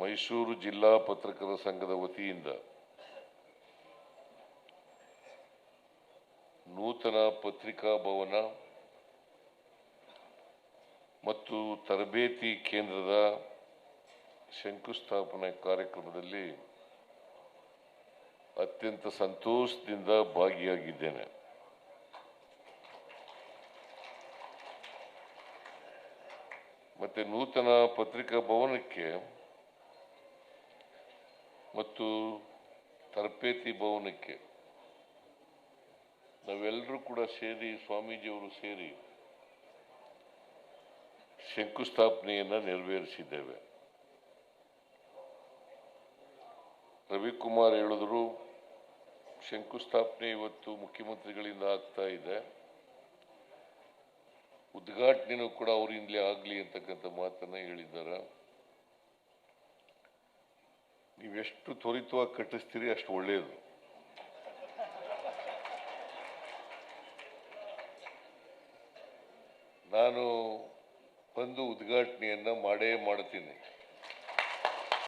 ಮೈಸೂರು ಜಿಲ್ಲಾ ಪತ್ರಕರ್ತರ ಸಂಘದ ವತಿಯಿಂದ ನೂತನ ಪತ್ರಿಕಾ ಭವನ ಮತ್ತು ತರಬೇತಿ ಕೇಂದ್ರದ ಶಂಕುಸ್ಥಾಪನೆ ಕಾರ್ಯಕ್ರಮದಲ್ಲಿ ಅತ್ಯಂತ ಸಂತೋಷದಿಂದ ಭಾಗಿಯಾಗಿದ್ದೇನೆ. ಮತ್ತೆ ನೂತನ ಪತ್ರಿಕಾ ಭವನಕ್ಕೆ ಮತ್ತು ತರಬೇತಿ ಭವನಕ್ಕೆ. ನಾವೆಲ್ಲರೂ ಕೂಡ ಸೇರಿ ಸ್ವಾಮೀಜಿಯವರು ಸೇರಿ ಶಂಕುಸ್ಥಾಪನೆಯನ್ನು ನೆರವೇರಿಸಿದ್ದೇವೆ. ರವಿಕುಮಾರ್ ಹೇಳಿದ್ರು, ಶಂಕುಸ್ಥಾಪನೆ ಇವತ್ತು ಮುಖ್ಯಮಂತ್ರಿಗಳಿಂದ ಆಗ್ತಾ ಇದೆ. ಉದ್ಘಾಟನೆಯೂ ಕೂಡ ಅವರಿಂದಲೇ ಆಗಲಿ ಅಂತಕ್ಕಂಥ ಮಾತನ್ನು ಹೇಳಿದ್ದಾರೆ. ನೀವೆಷ್ಟು ತ್ವರಿತವಾಗಿ ಕಟ್ಟಿಸ್ತೀರಿ ಅಷ್ಟು ಒಳ್ಳೆಯದು ನಾನು ಬಂದು ಉದ್ಘಾಟನೆಯನ್ನ ಮಾಡೇ ಮಾಡ್ತೀನಿ.